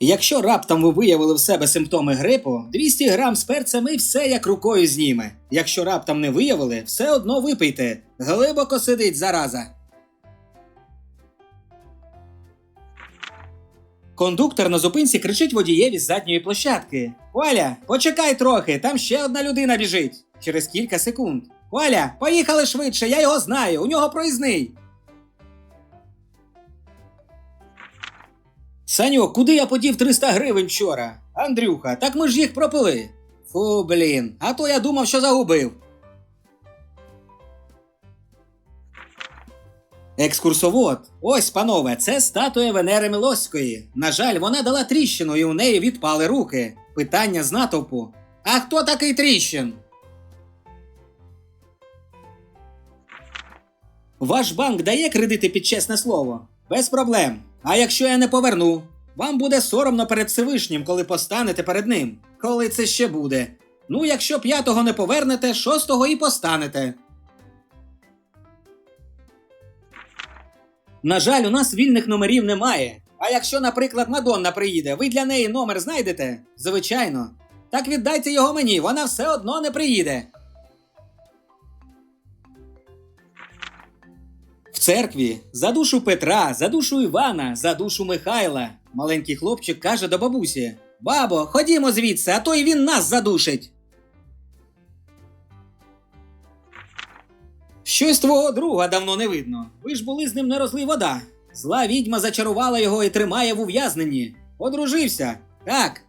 Якщо раптом ви виявили в себе симптоми грипу, 200 грам з перцем і все як рукою зніме. Якщо раптом не виявили, все одно випийте. Глибоко сидить зараза. Кондуктор на зупинці кричить водієві з задньої площадки: Коля, почекай трохи, там ще одна людина біжить. Через кілька секунд. Коля, поїхали швидше, я його знаю, у нього проїзний. Саню, куди я подів 300 гривень вчора? Андрюха, так ми ж їх пропили. Фу, блін, а то я думав, що загубив. Екскурсовод. Ось, панове, це статуя Венери Милоської. На жаль, вона дала тріщину і у неї відпали руки. Питання з натовпу. А хто такий тріщин? Ваш банк дає кредити під чесне слово? Без проблем. А якщо я не поверну, вам буде соромно перед Всевишнім, коли постанете перед ним. Коли це ще буде? Ну, якщо п'ятого не повернете, шостого і постанете. На жаль, у нас вільних номерів немає. А якщо, наприклад, Мадонна приїде, ви для неї номер знайдете? Звичайно. Так віддайте його мені, вона все одно не приїде. В церкві за душу Петра, за душу Івана, за душу Михайла. Маленький хлопчик каже до бабусі: Бабо, ходімо звідси, а то й він нас задушить. Щось твого друга давно не видно. Ви ж були з ним не розлий вода. Зла відьма зачарувала його і тримає в ув'язненні. Одружився. Так.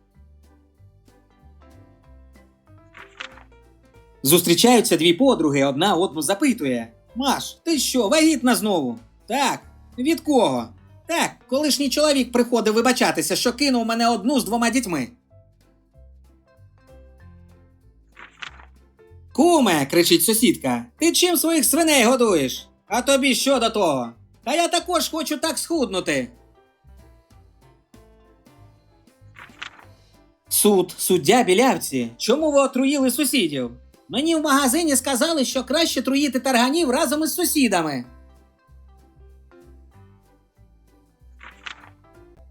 Зустрічаються дві подруги, одна одну запитує: Маш, ти що, вагітна знову? Так. Від кого? Так, колишній чоловік приходив вибачатися, що кинув мене одну з двома дітьми. Куме, кричить сусідка, ти чим своїх свиней годуєш? А тобі що до того? Та я також хочу так схуднути. Суд, суддя білявці. Чому ви отруїли сусідів? Мені в магазині сказали, що краще труїти тарганів разом із сусідами.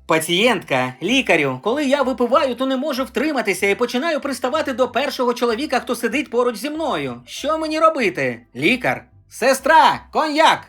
Пацієнтка, лікарю, коли я випиваю, то не можу втриматися і починаю приставати до першого чоловіка, хто сидить поруч зі мною. Що мені робити? Лікар. Сестра, коньяк.